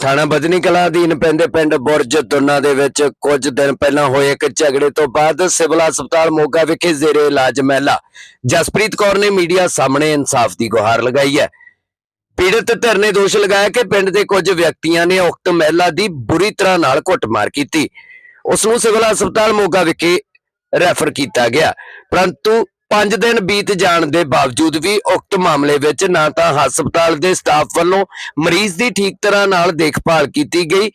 ਥਾਣਾ ਬਦਨੀ ਕਲਾ ਅਧੀਨ ਪੈਂਦੇ ਪਿੰਡ ਬੁਰਜ ਤੁੰਨਾ ਦੇ ਵਿੱਚ ਕੁਝ ਦਿਨ ਪਹਿਲਾਂ ਹੋਏ ਇੱਕ ਝਗੜੇ ਤੋਂ ਬਾਅਦ ਸਿਵਲ ਹਸਪਤਾਲ ਮੋਗਾ ਵਿਖੇ ਜ਼ੇਰੇ ਇਲਾਜ ਮਹਿਲਾ ਜਸਪ੍ਰੀਤ ਕੌਰ ਨੇ ਮੀਡੀਆ ਸਾਹਮਣੇ ਇਨਸਾਫ ਦੀ ਗੁਹਾਰ ਲਗਾਈ ਹੈ। ਪੀੜਤ ਧਿਰ ਨੇ ਦੋਸ਼ ਲਗਾਇਆ ਕਿ ਪਿੰਡ ਦੇ ਕੁਝ ਵਿਅਕਤੀਆਂ ਨੇ ਉਕਤ ਮਹਿਲਾ ਦੀ ਬੁਰੀ ਤਰ੍ਹਾਂ ਨਾਲ ਕੁੱਟਮਾਰ ਕੀਤੀ। ਉਸ ਨੂੰ ਸਿਵਲ ਹਸਪਤਾਲ ਮੋਗਾ ਵਿਖੇ ਰੈਫਰ ਕੀਤਾ ਗਿਆ। ਪਰੰਤੂ 5 ਦਿਨ ਬੀਤ ਜਾਣ ਦੇ ਬਾਵਜੂਦ ਵੀ ਉਕਤ ਮਾਮਲੇ ਵਿੱਚ ਨਾ ਤਾਂ ਹਸਪਤਾਲ ਦੇ ਸਟਾਫ ਵੱਲੋਂ ਮਰੀਜ਼ ਦੀ ਠੀਕ ਤਰ੍ਹਾਂ ਨਾਲ ਦੇਖਭਾਲ ਕੀਤੀ ਗਈ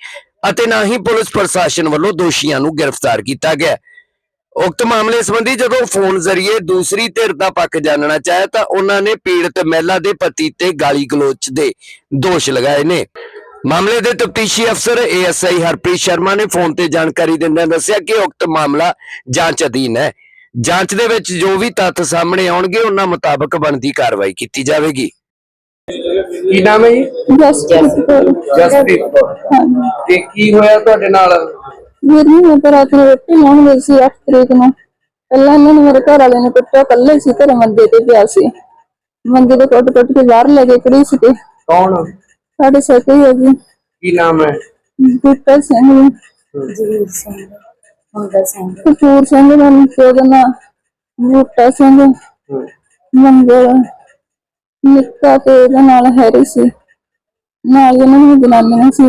ਅਤੇ ਨਾ ਹੀ ਪੁਲਿਸ ਪ੍ਰਸ਼ਾਸਨ ਵੱਲੋਂ ਦੋਸ਼ੀਆਂ ਨੂੰ ਗ੍ਰਿਫਤਾਰ ਕੀਤਾ ਗਿਆ। ਉਕਤ ਮਾਮਲੇ ਸੰਬੰਧੀ ਜਦੋਂ ਫੋਨ ਜ਼ਰੀਏ ਦੂਸਰੀ ਧਿਰ ਦਾ ਪੱਖ ਜਾਣਨਾ ਚਾਹਿਆ ਤਾਂ ਉਹਨਾਂ ਨੇ ਪੀੜਤ ਮਹਿਲਾ ਦੇ ਪਤੀ ਤੇ ਗਾਲੀ ਗਲੋਚ ਦੇ ਦੋਸ਼ ਲਗਾਏ ਨੇ। ਮਾਮਲੇ ਦੇ ਤਫਤੀਸ਼ੀ ਅਫਸਰ ਏਐਸਆਈ ਹਰਪ੍ਰੀਤ ਸ਼ਰਮਾ ਨੇ ਫੋਨ ਤੇ ਜਾਣਕਾਰੀ ਦਿੰਦਿਆਂ ਦੱਸਿਆ ਕਿ ਉਕਤ ਮਾਮਲਾ ਜਾਂਚ ਅਧੀਨ ਹੈ। ਜਾਂਚ ਦੇ ਵਿੱਚ ਜੋ ਵੀ ਤੱਥ ਸਾਹਮਣੇ ਆਉਣਗੇ ਉਹਨਾਂ ਮੁਤਾਬਕ ਬਣਦੀ ਕਾਰਵਾਈ ਕੀਤੀ ਜਾਵੇਗੀ। ਕੀ ਨਾਮ ਹੈ ਜੀ? ਜਸਪ੍ਰੀਤ ਕੌਰ। ਹਾਂਜੀ। ਤੇ ਕੀ ਹੋਇਆ ਤੁਹਾਡੇ ਨਾਲ? ਵੀਰ ਜੀ ਮੈਂ ਤਾਂ ਰਾਤ ਨੂੰ ਰੋਟੀ ਲਾਉਣ ਗਈ ਸੀ 8 ਤਰੀਕ ਨੂੰ। ਪਹਿਲਾਂ ਇਹਨਾਂ ਨੇ ਮੇਰੇ ਘਰ ਵਾਲੇ ਨੇ ਕੁੱਟਿਆ ਕੱਲੇ ਸੀ ਘਰੇ ਮੰਦੇ ਤੇ ਪਿਆ ਸੀ। ਮੰਦੇ ਤੇ ਕੁੱਟ ਕੁੱਟ ਕੇ ਬਾਹਰ ਲੈ ਕੇ ਕੁੜੀ ਸੀ ਤੇ ਕੌਣ? ਸਾਡੇ ਸਕੇ ਹੀ ਹੈਗੀ। ਕੀ ਨਾਮ ਹੈ? ਬੂਟਾ ਸਿੰਘ। ਸਿੰਘ। ਮੰਗਲ ਸਿੰਘ। ਕਪੂਰ ਸਿੰਘ ਦਾ ਸੋਦਨਾ ਬੂਟਾ ਸਿੰਘ। ਮੰਗਲ ਨਿੱਕਾ ਤੇ ਇਹਦੇ ਨਾਲ ਹੈਰੀ ਸੀ। ਨਾਲ ਇਹਨਾਂ ਨੂੰ ਜਨਾਨੀਆਂ ਸੀ।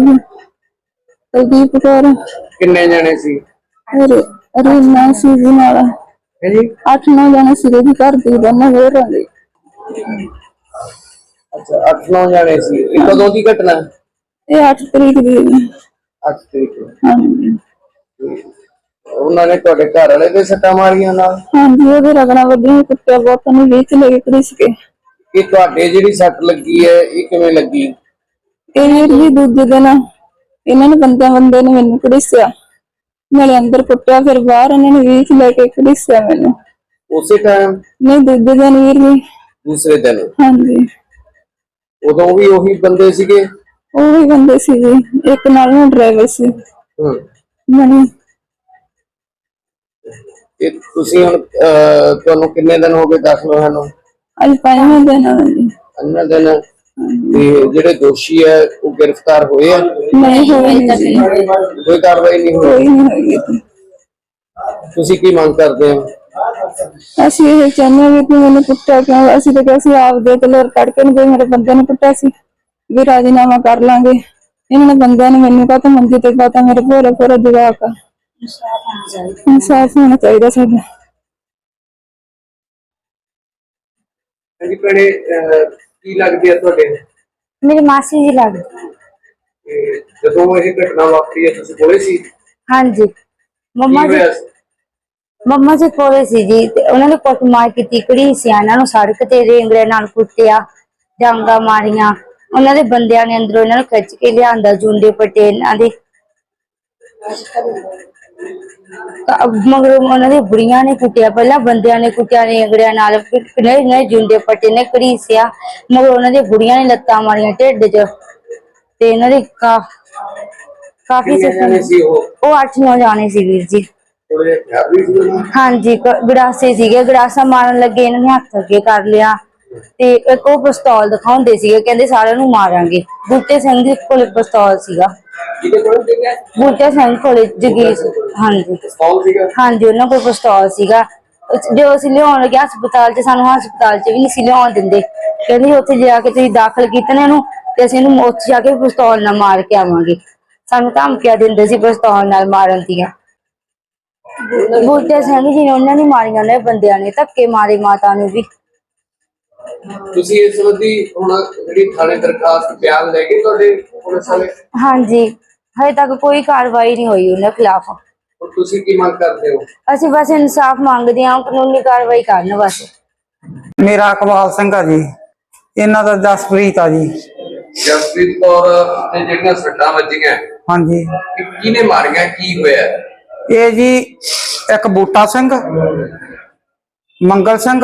ਕੁਲਦੀਪ ਕੌਰ। ਕਿੰਨੇ ਜਣੇ ਸੀ? ਫਿਰ ਰੀਨਾ ਸੀ ਜੀ ਨਾਲ। ਹੈ ਜੀ? ਅੱਠ ਨੌ ਜਣੇ ਸੀਗੇ ਜੀ ਘਰ ਦੀ ਦੋਨੋਂ ਹੋ ਰਹੇ ਅੱਛਾ 8-9 ਜਣੇ ਸੀ। ਇਹ ਕਦੋਂ ਦੀ ਘਟਨਾ? ਇਹ 8 ਤਰੀਕ ਦੀ ਹੈ। 8 ਤਰੀਕ ਨੂੰ। ਹਾਂਜੀ। ਉਹਨਾਂ ਨੇ ਤੁਹਾਡੇ ਘਰ ਵਾਲੇ ਦੇ ਸੱਟਾਂ ਮਾਰੀਆਂ ਨਾਲ? ਹਾਂਜੀ ਉਹਦੇ ਰਗਣਾ ਵੱਡੀਆਂ ਕੁੱਤਿਆ ਬਹੁਤ ਨੂੰ ਵਿੱਚ ਲੈ ਕੇ ਕੜਿਸ ਕੇ ਇਹ ਤੁਹਾਡੇ ਜਿਹੜੀ ਸੱਟ ਲੱਗੀ ਹੈ ਇਹ ਕਿਵੇਂ ਲੱਗੀ? ਇਹ ਜੀ ਦੂਜੇ ਦਿਨ ਇਹਨਾਂ ਨੇ ਬੰਦਿਆਂ ਬੰਦੇ ਨੇ ਮੈਨੂੰ ਕੜਿਸਿਆ ਨਾਲੇ ਅੰਦਰ ਕੁੱਟਿਆ ਫਿਰ ਬਾਹਰ ਇਹਨਾਂ ਨੇ ਵਿੱਚ ਲੈ ਕੇ ਕੜਿਸਿਆ ਮੈਨੂੰ। ਉਸੇ ਟਾਈਮ ਨਹੀਂ ਦੂਜੇ ਦਿਨ ਵੀਰ ਜੀ। ਦੂਸਰੇ ਦਿਨ? ਹਾਂਜੀ। ਉਦੋਂ ਵੀ ਉਹੀ ਬੰਦੇ ਸੀਗੇ? ਉਹ ਵੀ ਬੰਦੇ ਸੀ ਜੀ ਇੱਕ ਨਾਲ ਨਾ ਡਰਾਈਵਰ ਸੀ। ਹਮ, ਮਣੀ ਤੇ ਤੁਸੀਂ ਹੁਣ ਅਹ, ਤੁਹਾਨੂੰ ਕਿੰਨੇ ਦਿਨ ਹੋ ਗਏ ਦਾਖਲ ਹੋਇਆ ਨੂੰ? ਅੱਜ ਪੰਜਵਾਂ ਦਿਨ ਆ ਜੀ। ਅੰਨਾ ਦਿਨ ਤੇ ਜਿਹੜੇ ਦੋਸ਼ੀ ਹੈ ਉਹ ਗ੍ਰਿਫਤਾਰ ਹੋਏ ਆ? ਨਹੀਂ ਹੋਈ ਨਹੀਂ ਜੀ ਕੋਈ ਕਾਰਵਾਈ ਨਹੀਂ ਹੋਈ? ਕੋਈ ਨਹੀਂ ਹੋਈ ਜੀ। ਤੁਸੀਂ ਕੀ ਮੰਗ ਕਰਦੇ ਹੋ? ਅਸੀਂ ਇਹ ਚਾਹੁੰਦੇ ਹਾਂ ਵੀ ਤੂੰ ਮੈਨੂੰ ਕੁੱਟਿਆ ਕਿਉਂ? ਅਸੀਂ ਤਾਂ ਕਿਹਾ ਸੀ ਆਪ ਦੇ ਤੇ ਲੋਰ ਕੱਢ ਕੇ ਨੀ ਗਏ ਮੇਰੇ ਬੰਦੇ ਨੂੰ ਕੁੱਟਿਆ ਸੀ। ਵੀ ਰਾਜੀਨਾਮਾ ਕਰ ਲਾਂਗੇ। ਇਹਨਾਂ ਨੇ ਬੰਦਿਆਂ ਨੇ ਮੈਨੂੰ ਕਹਤਾ ਮੰਦੀ ਤੇ ਕਹਤਾ ਮੇਰੇ ਭੋਰੇ ਭੋਰੇ ਜਵਾਕ ਆ। ਇਨਸਾਫ ਹੋਣਾ ਚਾਹੀਦਾ ਸਾਡਾ। ਹਾਂਜੀ ਭੈਣੇ ਅਹ, ਕੀ ਲੱਗਦੀ ਹੈ ਤੁਹਾਡੇ? ਮੇਰੀ ਮਾਸੀ ਜੀ ਲੱਗਦੀ। ਤੇ ਜਦੋਂ ਇਹ ਘਟਨਾ ਵਾਪਰੀ ਹੈ ਤੁਸੀਂ ਕੋਲੇ ਸੀ? ਕੀ ਹਾਂਜੀ। ਮੰਮਾ ਜੀ ਹੋਇਆ? ਸੀ? ਮੰਮਾ ਜੀ ਕੋਲੇ ਸੀ ਜੀ ਤੇ ਉਹਨਾਂ ਨੇ ਕੁੱਟਮਾਰ ਕੀਤੀ ਕੁੜੀ ਸਿਆਣਾ ਨੂੰ ਸੜਕ ਤੇ ਰੇਂਗਲੇ ਨਾਲ ਕੁੱਟਿਆ ਡਾਂਗਾ ਮਾਰੀਆਂ। ਉਹਨਾਂ ਦੇ ਬੰਦਿਆਂ ਨੇ ਅੰਦਰੋਂ ਇਹਨਾਂ ਨੂੰ ਖਿੱਚ ਕੇ ਲਿਆਂਦਾ ਜੁੰਡੇ ਪੱਟੇ ਇਹਨਾਂ ਦੇ। ਮਗਰ ਉਹਨਾਂ ਦੀ ਬੁੜੀਆਂ ਨੇ ਕੁੱਟਿਆ ਪਹਿਲਾਂ ਬੰਦਿਆਂ ਨੇ ਕੁੱਟਿਆ ਰੇਂਗੜਿਆਂ ਨਾਲ ਫਿਰ ਨਹੀਂ ਨਹੀਂ ਜੁੰਡੇ ਪੱਟੇ ਨੇ ਘੜੀਸਿਆ ਮਗਰ ਉਹਨਾਂ ਦੀ ਬੁੜੀਆਂ ਨੇ ਲੱਤਾਂ ਮਾਰੀਆਂ ਢਿੱਡ 'ਚ ਤੇ ਇਹਨਾਂ ਦੀ ਕਾ ਕਾਫੀ ਕਿੰਨੇ ਜਾਣੇ ਸੀ ਉਹ? ਉਹ 8-9 ਜਾਣੇ ਸੀ ਵੀਰ ਜੀ? ਹਾਂਜੀ ਗੜਾਸੇ ਸੀਗੇ ਗੜਾਸਾ ਮਾਰਨ ਲੱਗੇ ਇਹਨਾਂ ਨੇ ਹੱਥ ਅੱਗੇ ਕਰ ਲਿਆ। ਤੇ ਇੱਕ ਉਹ ਪਿਸਤੌਲ ਦਿਖਾਉਂਦੇ ਸੀਗੇ ਕਹਿੰਦੇ ਸਾਰਿਆਂ ਨੂੰ ਮਾਰਾਂਗੇ। ਬੂਟੇ ਸਿੰਘ ਦੇ ਕੋਲ ਪਿਸਤੌਲ ਸੀਗਾ। ਕਿਹਦੇ ਕੋਲ ਸੀਗਾ ਬੂਟੇ ਸਿੰਘ ਕੋਲੇ ਜਗੀਰ ਹਾਂਜੀ ਸੀਗਾ? ਹਾਂਜੀ ਉਹਨਾਂ ਕੋਲ ਪਿਸਤੌਲ ਸੀਗਾ। ਜੋ ਅਸੀਂ ਲਿਆਉਣ ਲੱਗੇ ਹਸਪਤਾਲ 'ਚ ਸਾਨੂੰ ਹਸਪਤਾਲ 'ਚ ਵੀ ਨਹੀਂ ਸੀ ਲਿਆਉਣ ਦਿੰਦੇ। ਕਹਿੰਦੇ ਉੱਥੇ ਜਾ ਕੇ ਤੁਸੀਂ ਦਾਖਲ ਕੀਤਾ ਨਾ ਇਹਨੂੰ ਤੇ ਅਸੀਂ ਇਹਨੂੰ ਉੱਥੇ ਜਾ ਕੇ ਪਿਸਤੌਲ ਨਾਲ ਮਾਰ ਕੇ ਆਵਾਂਗੇ। ਸਾਨੂੰ ਧਮਕੀਆਂ ਦਿੰਦੇ ਸੀ ਪਿਸਤੌਲ ਨਾਲ ਮਾਰਨ ਦੀਆਂ। ਬੂਟੇ ਸਿੰਘ ਜੀ ਨੇ ਉਹਨਾਂ ਨੇ ਮਾਰੀਆਂ ਨੇ ਬੰਦਿਆਂ ਨੇ ਧੱਕੇ ਮਾਰੇ ਮਾਤਾ ਨੂੰ ਵੀ। ਤੁਸੀਂ ਇਸ ਸੰਬੰਧੀ ਹੁਣ ਜਿਹੜੀ ਥਾਣੇ ਦਰਖਾਸਤ ਬਿਆਨ ਲੈ ਕੇ ਤੁਹਾਡੇ ਪੁਲਿਸ ਵਾਲੇ ਹਾਂਜੀ। ਹਜੇ ਤੱਕ ਕੋਈ ਕਾਰਵਾਈ ਨਹੀਂ ਹੋਈ ਉਹਨਾਂ ਖਿਲਾਫ। ਹੁਣ ਤੁਸੀਂ ਕੀ ਮੰਗ ਕਰਦੇ ਹੋ? ਅਸੀਂ ਬਸ ਇਨਸਾਫ ਮੰਗਦੇ ਹਾਂ ਕਾਨੂੰਨੀ ਕਾਰਵਾਈ ਕਰਨ ਬਸ ਮੇਰਾ ਇਕਬਾਲ ਸਿੰਘ ਆ ਜੀ। ਇਹਨਾਂ ਦਾ ਜਸਪ੍ਰੀਤ ਆ ਜੀ। ਜਸਪ੍ਰੀਤ ਕੌਰ ਨੇ ਜਿਹੜੀਆਂ ਸੱਟਾਂ ਵੱਜੀਆਂ ਹਾਂਜੀ। ਇਹ ਕਿਹਨੇ ਮਾਰੀਆਂ ਕੀ ਹੋਇਆ? ਇਹ ਜੀ ਇੱਕ ਬੂਟਾ ਸਿੰਘ ਮੰਗਲ ਸਿੰਘ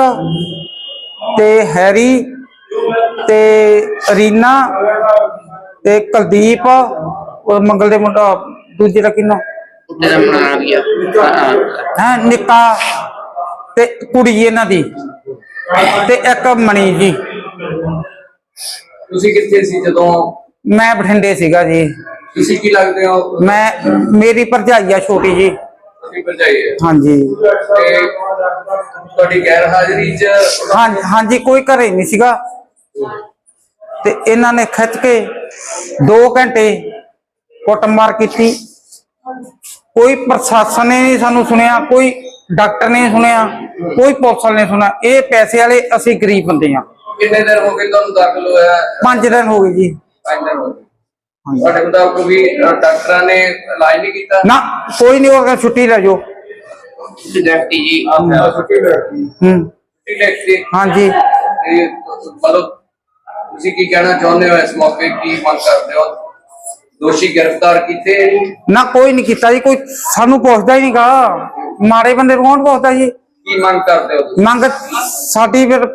ਤੇ ਹੈਰੀ ਤੇ ਰੀਨਾ ਤੇ ਕੁਲਦੀਪ ਉਹ ਮੰਗਲ ਦੇ ਮੁੰਡਾ ਦੂਜੇ ਦਾ ਕਿੰਨਾ? ਹੈ ਨਿੱਕਾ ਤੇ ਕੁੜੀ ਇਹਨਾਂ ਦੀ ਤੇ ਇੱਕ ਮਣੀ ਜੀ। ਤੁਸੀਂ ਕਿੱਥੇ ਸੀ ਜਦੋਂ? ਮੈਂ ਬਠਿੰਡੇ ਸੀਗਾ ਜੀ। ਤੁਸੀਂ ਕੀ ਲੱਗਦੇ ਹੋ? ਮੈਂ ਮੇਰੀ ਭਰਜਾਈ ਆ ਛੋਟੀ ਜੀ। ਤੁਸੀਂ ਭਰਜਾਈ ਹੈ। ਹਾਂਜੀ। ਤੇ ਤੁਹਾਡੀ ਗੈਰ ਹਾਜ਼ਰੀ 'ਚ ਹਾਂ ਹਾਂਜੀ ਕੋਈ ਘਰੇ ਨਹੀਂ ਸੀਗਾ। ਤੇ ਇਹਨਾਂ ਨੇ ਖਿੱਚ ਕੇ 2 ਘੰਟੇ ਕੁੱਟਮਾਰ ਕੀਤੀ। ਕੋਈ ਪ੍ਰਸ਼ਾਸਨ ਨੇ ਨਹੀਂ ਸਾਨੂੰ ਸੁਣਿਆ ਕੋਈ ਡਾਕਟਰ ਨੇ ਸੁਣਿਆ ਕੋਈ ਪੁਲਿਸ ਵਾਲੇ ਨੇ ਸੁਣਿਆ। ਇਹ ਪੈਸੇ ਵਾਲੇ ਅਸੀਂ ਗਰੀਬ ਬੰਦੇ ਆ ਕਿੰਨੇ ਦਿਨ ਹੋ ਗਏ ਤੁਹਾਨੂੰ ਦਾਖਲ ਹੋਇਆ? 5 ਦਿਨ ਹੋ ਗਏ ਜੀ। ਪੰਜ ਦਿਨ ਹੋ ਗਏ। ਤੁਹਾਡੇ ਮੁਤਾਬਕ ਵੀ ਅ, ਡਾਕਟਰਾਂ ਨੇ ਇਲਾਜ ਨਹੀਂ ਕੀਤਾ? ਨਾ ਕੋਈ ਨਹੀਂ ਹੋਗਾ ਛੁੱਟੀ ਲੈ ਜਾਓ। ਡਾਕਟਰ ਜੀ ਆਪ ਛੁੱਟੀ ਲੈਤੀ ਹੂੰ। ਛੁੱਟੀ ਹਾਂਜੀ। ਤੇ ਮਤਲਬ ਤੁਸੀਂ ਕੀ ਕਹਿਣਾ ਚਾਹੁੰਦੇ ਹੋ ਇਸ ਮੌਕੇ? ਕੀ ਮੰਗ ਕਰਦੇ ਹੋ? ਦੋਸ਼ੀ ਗ੍ਰਿਫਤਾਰ ਕੀਤੇ? ਨਾ ਕੋਈ ਨਹੀਂ ਕੀਤਾ ਜੀ ਕੋਈ ਸਾਨੂੰ ਪੁੱਛਦਾ ਹੀ ਨਹੀਂਗਾ ਮਾੜੇ ਬੰਦੇ ਨੂੰ ਕੌਣ ਪੁੱਛਦਾ ਜੀ ਕੀ ਮੰਗ ਕਰਦੇ ਹੋ? ਮੰਗ ਸਾਡੀ ਫਿਰ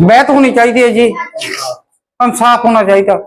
ਬਹਿਤ ਹੋਣੀ ਚਾਹੀਦੀ ਹੈ ਜੀ ਇਨਸਾਫ ਹੋਣਾ ਚਾਹੀਦਾ